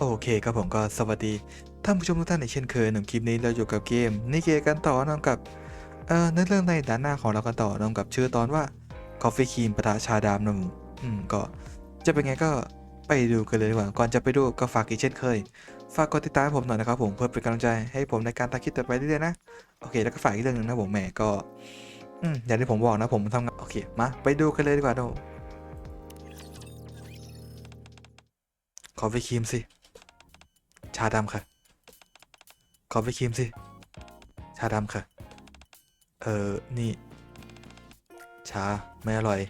โอเคครับผมก็สวัสดีท่านผู้ชมทุกท่านในเช่นเคยหนึ่งคลิปนี้เราอยู่กับเกมนิเกกันต่อนำกับเอ่อเนื้อเรื่องในด้านหน้าของเรากันต่อนำกับชื่อตอนว่า Coffee Cream ปะทะชาดำนะผมอืมก็จะเป็นไงก็ไปดูกันเลยดีกว่าก่อนจะไปดูก็ฝากอีกเช่นเคย ฝากกดติดตามผมหน่อยนะครับผมเพื่อเป็นกำลังใจให้ผมในการทำคลิปต่อไปเรื่อยๆนะโอเคแล้วก็ฝากอีกเรื่องหนึ่งนะผมแหมก็อืมอย่างที่ผมบอกนะผมทำงานโอเคมาไปดูกันเลยดีกว่านะผมคอฟฟี่ครีมสิาดำค่ะคอฟฟี่ครีมสิ ชาดำค่ะ เออนี่ ชา ไม่อร่อย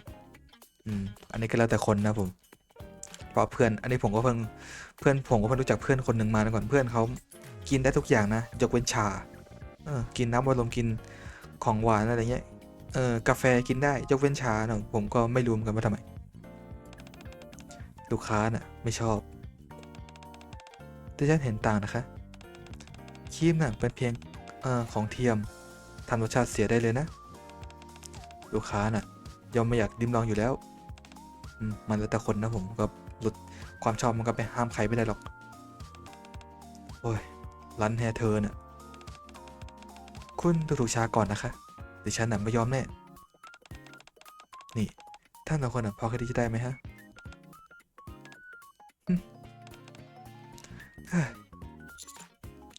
อืม อันนี้ก็แล้วแต่คนนะผม เพราะเพื่อน อันนี้ผมก็เพิ่ง เพื่อนผมก็เพิ่งรู้จักเพื่อนคนหนึ่งมาก่อน เพื่อนเขากินได้ทุกอย่างนะยกเว้นชา เออ กินน้ำบัลลมกินของหวานอะไรเงี้ย เออ กาแฟกินได้ยกเว้นชาเนอะผมก็ไม่รู้เหมือนกันว่าทำไม ลูกค้าน่ะ ไม่ชอบ แต่ฉันเห็นต่างนะคะครีมน่ะเป็นเพียงอของเทียมทำรสชาติเสียได้เลยนะ ลูกค้าน่ะยอมไม่อยากดิ้มลองอยู่แล้วมันแล้วแต่คนนะผมก็ลดความชอบมันก็ไปห้ามใครไม่ได้หรอก โอ้ยร้านแฮเธอน่ะคุณดูถูกชาก่อนนะคะดิฉันน่ะไม่ยอมแน่นี่ท่านสองคนน่ะพอแค่ที่จะได้ไหมฮะ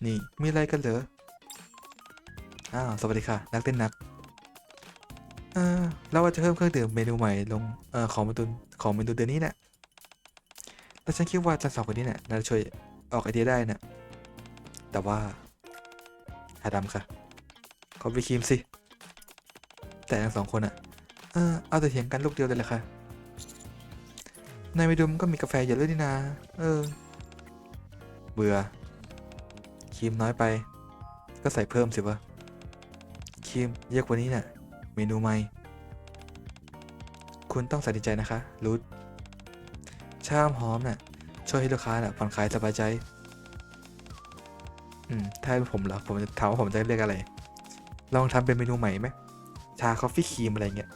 นี่มีอะไรกันเหรอ อ้าว สวัสดีค่ะ นักเต้นนัก เออเราว่าจะเพิ่มเครื่องดื่มเมนูใหม่ลง เอ่อของเมนูของเมนูเดือนนี้น่ะแล้วฉันคิดว่าจันสองคนนี้น่ะน่าจะช่วยออกไอเดียได้น่ะแต่ว่าหาดำค่ะขอไปครีมสิ แต่ทั้งสองคนอะเออเอาแต่เถียงกันลูกเดียวเลยแหละค่ะ ในเมนูมันก็มีกาแฟเยอะเลยนี่นาเออ เบื่อครีมน้อยไป ก็ใส่เพิ่มสิวะครีมเยอะกว่านี้น่ะ เมนูใหม่ คุณต้องใส่ใจนะคะรูทชาหอมน่ะ ช่วยให้ลูกค้าน่ะผ่อนคลายสบายใจอืมถ้าเป็นผมเหรอผมจะถามว่าผมจะเรียกอะไร ลองทำเป็นเมนูใหม่ไหมชาคอฟฟี่ครีมอะไรเงี้ย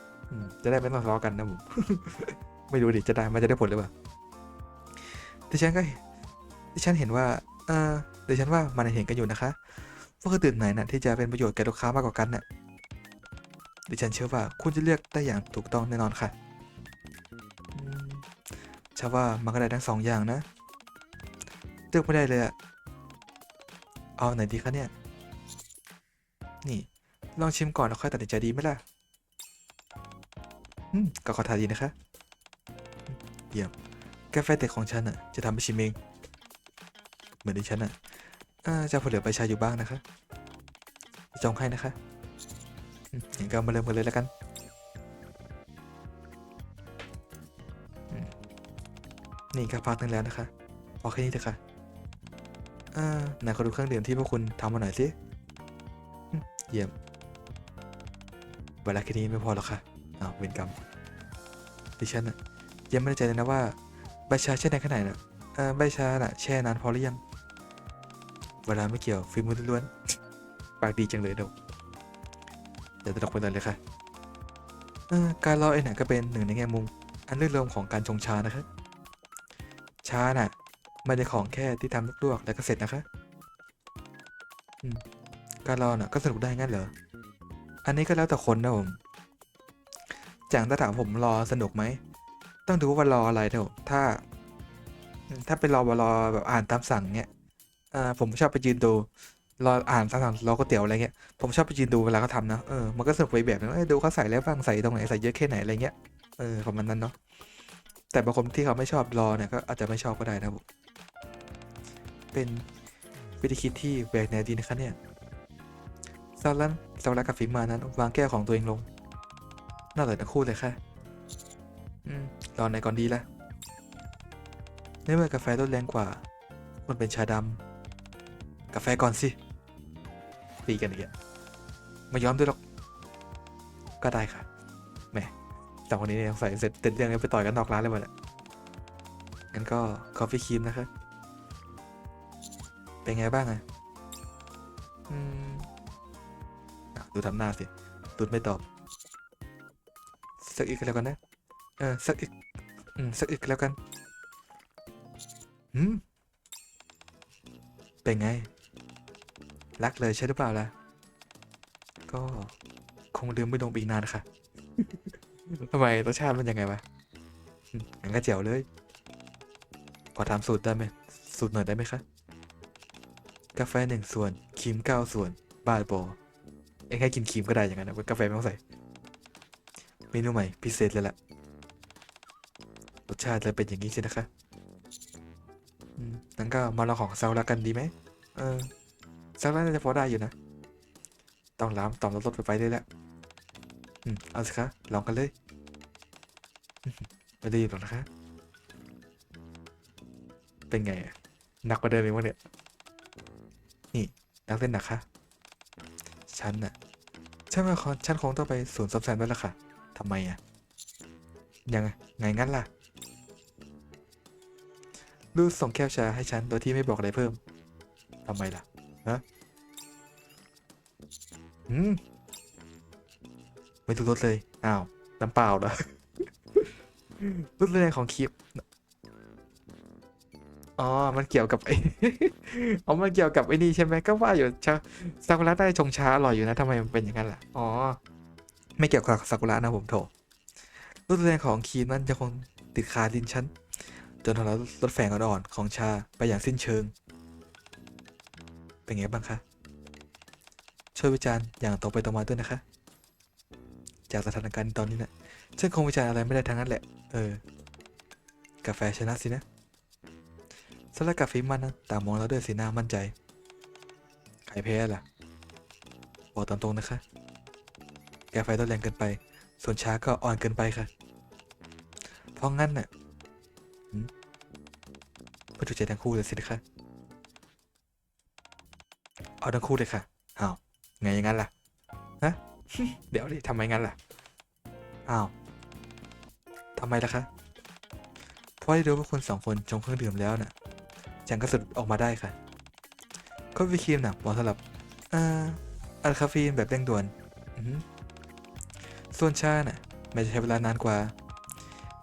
จะได้ไม่ต้องทะเลาะกันนะผม ไม่รู้ดิจะได้มันจะได้ผลหรือเปล่าดิฉันก็ ดิฉันเห็นว่าเออดิฉันว่ามันเห็นกันอยู่นะคะว่าเครื่องดื่มไหนน่ะที่จะเป็นประโยชน์แก่ลูกค้ามากกว่ากันน่ะดิฉันเชื่อว่าคุณจะเลือกได้อย่างถูกต้องแน่นอนค่ะอืมเชื่อว่ามันก็ได้ทั้งสองอย่างนะเลือกไม่ได้เลยอะเอาไหนดีคะเนี่ย นี่ ลองชิมก่อนแล้วค่อยตัดสินใจดีไหมล่ะ อืมก็ขอทานดีนะคะ เยี่ยมกาแฟเด็กของฉันน่ะจะทำไปชิมเอง มือนที่ฉันอะอ่าจะพอเหลือไปชาอยู่บ้างนะคะจองให้นะคะอืมงั้นก็มาเริ่มกันเลยแล้วกันนี่ก็พักหนึงแล้วนะคะพอแค่นี้เถอะค่ะอ่าไหนขอดูเครื่องดื่มที่พวกคุณทำมาหน่อยสิเยี่ยมเวลาแค่นี้ไม่พอหรอกค่ะอ้าวเวรกรรมดิฉันอะยังไม่แน่ใจเลยนะว่าใบชาแช่นานแค่ไหนน่ะใบชาน่ะแช่นานพอหรือยัง เวลาไม่เกี่ยวฝีมือล้วนๆปากดีจังเลยเดกเดี๋ยวจะตกไปเลยค่ะการรอเองน่ะก็เป็นหนึ่งในแง่มุมอันลื่นลมของการชงชานะคะชาน่ะไม่ได้ของแค่ที่ทำลวกๆแล้วก็เสร็จนะคะการรอน่ะก็สนุกได้งั้นเหรออันนี้ก็แล้วแต่คนนะผมจากถ้าถามผมรอสนุกไหมต้องดูว่ารออะไรเถอะถ้า ถ้าเป็นรอรอแบบอ่านตามสั่งเนี้ย อ่าผมชอบไปยืนดูรออ่านตามสั่งรอก๋วยเตี๋ยวอะไรเงี้ยผมชอบไปยืนดูเวลาเขาทำนะเออมันก็สนุกไปแบบนึงเอ้ยดูเขาใส่แล้วบ้างใส่ตรงไหนใส่เยอะแค่ไหนอะไรเงี้ยเออประมาณนั้นเนาะแต่บางคนที่เขาไม่ชอบรอเนี่ยก็อาจจะไม่ชอบก็ได้นะเป็นวิธีคิดที่แปลกแนวดีนะคะเนี่ยสำหรับสำหรับกับฝีมือนั้นวางแก้วของตัวเองลงน่าเลยทั้งคู่เลยค่ะอืมรอไหนก่อนดีล่ะในเมื่อกาแฟรสแรงกว่า มันเป็นชาดำ กาแฟก่อนสิตีกันอีกอะไม่ยอมด้วยหรอก ก็ได้ค่ะแหมสองคนนี้เนี่ยใส่เสร็จเต็มเรื่องแล้วไปต่อยกันนอกร้านเลยหมดอะงั้นก็คอฟฟี่ครีมนะคะเป็นไงบ้างอะอืมอะดูทำหน้าสิตูดไม่ตอบ สักอีกแล้วกันนะ เออสักอีก อืม สักอีกแล้วกันหืม เป็นไง รักเลยใช่หรือเปล่าล่ะ ก็คงลืมไม่ลงไปอีกนานค่ะทำไมรสชาติมันยังไงวะอืมงั้นก็เจ๋วเลยขอถามสูตรได้ไหมสูตรหน่อยได้ไหมคะ กาแฟหนึ่งส่วนครีมเก้าส่วนบ้าบอเองให้กินครีมก็ได้อย่างนั้นนะกาแฟไม่ต้องใส่ เมนูใหม่พิเศษเลยล่ะ รสชาติเลยเป็นอย่างนี้ใช่นะคะอืมงั้นก็มาลองของซาลากันดีไหม เออ ซาลาน่าจะพอได้อยู่นะ ต้องล้ำต่อมลดไปไปเลยแหละอืมเอาสิคะลองกันเลยอื้อหือไม่ได้ยินหรอกนะคะ เป็นไงหนักกว่าเดิมอีกวะเนี่ยนี่นักเล่นหนักคะฉันน่ะฉันว่าคอฉันคงต้องไปศูนย์ซ่อมแซมแล้วล่ะค่ะทำไมอะยังไงไงงั้นล่ะลูกส่งแก้วชาให้ฉันโดยที่ไม่บอกอะไรเพิ่มทำไมล่ะ ฮะอืมไม่ถูกรสเลย อ้าวน้ำเปล่าเหรอรสแรงของคลิป อ๋อ มันเกี่ยวกับไอ้อ๋อ มันเกี่ยวกับไอ้นี่ใช่ไหมก็ว่าอยู่ชาซากุระได้ชงชาอร่อยอยู่นะทำไมมันเป็นอย่างนั้นล่ะ อ๋อ ไม่เกี่ยวกับซากุระนะผมโถรสแรงของครีมนั้นจะคงติดคาลิ้นฉันจนทำให้รสแฝงอ่อนๆของชาไปอย่างสิ้นเชิง เป็นไงบ้างคะช่วยวิจารณ์อย่างตรงไปตรงมาด้วยนะคะ จากสถานการณ์ตอนนี้นะฉันคงวิจารณ์อะไรไม่ได้ทั้งนั้นแหละ เออ กาแฟชนะสินะสลัดกับฟิมันนะต่างมองแล้วด้วยสีหน้ามั่นใจ ใครแพ้ล่ะ บอกตามตรงนะคะ กาแฟต้องแรงเกินไป ส่วนช้าก็อ่อนเกินไปค่ะ เพราะงั้นน่ะหืมไม่ถูกใจทั้งคู่เลยสินะคะ เอาทั้งคู่เลยค่ะอ้าวไงอย่างนั้นล่ะฮะเดี๋ยวดิทำไมงั้นล่ะอ้าวทำไมล่ะคะเพราะได้รู้ว่าคุณสองคนชงเครื่องดื่มแล้วน่ะฉันก็สรุปออกมาได้ค่ะก็วิครีมน่ะเหมาะสำหรับอ่าอัลคาเฟีนแบบเร่งด่วนส่วนชาน่ะไม่ใช้เวลานานกว่า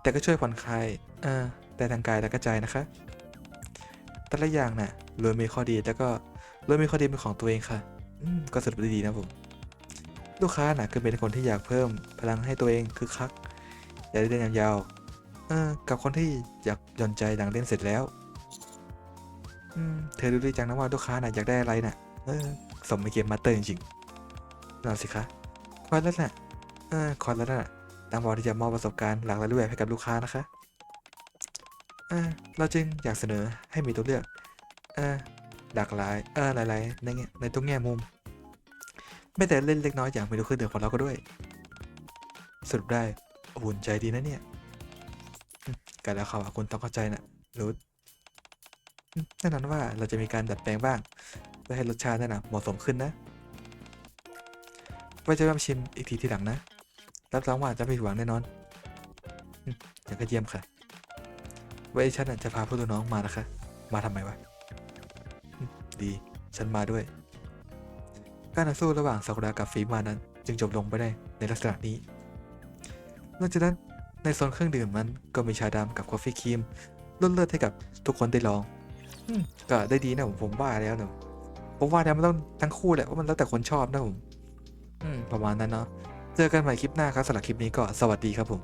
แต่ก็ช่วยผ่อนคลายอ่าแต่ทางกายและกระใจนะคะ แต่ละอย่างน่ะล้วนมีข้อดีแล้วก็ ล้วนมีข้อดีเป็นของตัวเองค่ะก็สรุปได้ดีนะผม ลูกค้าหน่ะคือเป็นคนที่อยากเพิ่มพลังให้ตัวเองคือคัก อยากได้เล่นยาวๆกับคนที่อยากหย่อนใจหลังเล่นเสร็จแล้วเธอรู้ดีจังนะว่าลูกค้าน่ะอยากได้อะไรน่ะสมในเกมมาสเตอร์จริงๆนั่นสิคะคอร์สแล้วน่ะเออคอร์สแล้วน่ะตั้งบอกที่จะมอบประสบการณ์หลากหลายรูปแบบให้กับลูกค้านะคะเออเราจึงอยากเสนอให้มีตัวเลือก หลากหลายเออหลายๆในแง่ในทุกแง่มุม ไม่แต่เล่นเล็กน้อยอย่างเมนูเครื่องดื่มของเราก็ด้วย สรุปได้อุ่นใจดีนะเนี่ยกันแล้วเขาว่าคุณต้องเข้าใจนะรู้แน่นอนว่าเราจะมีการดัดแปลงบ้าง เพื่อให้รสชาตินั่นนะเหมาะสมขึ้นนะ ไว้จะมาชิมอีกทีทีหลังนะ รับรองว่าจะไม่ผิดหวังแน่นอนอย่างก็เยี่ยมค่ะ ไว้ฉันจะพาพวกตัวน้องมานะคะ มาทำไมวะ ดี ฉันมาด้วย การต่อสู้ระหว่างซากุระกับฟีมานั้น จึงจบลงไปได้ในลักษณะนี้หลังจากนั้นในโซนเครื่องดื่มมันก็มีชาดำกับกาแฟครีมล้นเลิศให้กับทุกคนได้ลองอืมก็ได้ดีนะผมผมว่าแล้วนะผมว่าแล้วมันต้องทั้งคู่แหละว่ามันแล้วแต่คนชอบนะผมอืมประมาณนั้นเนาะเจอกันใหม่คลิปหน้าครับสำหรับคลิปนี้ก็สวัสดีครับผม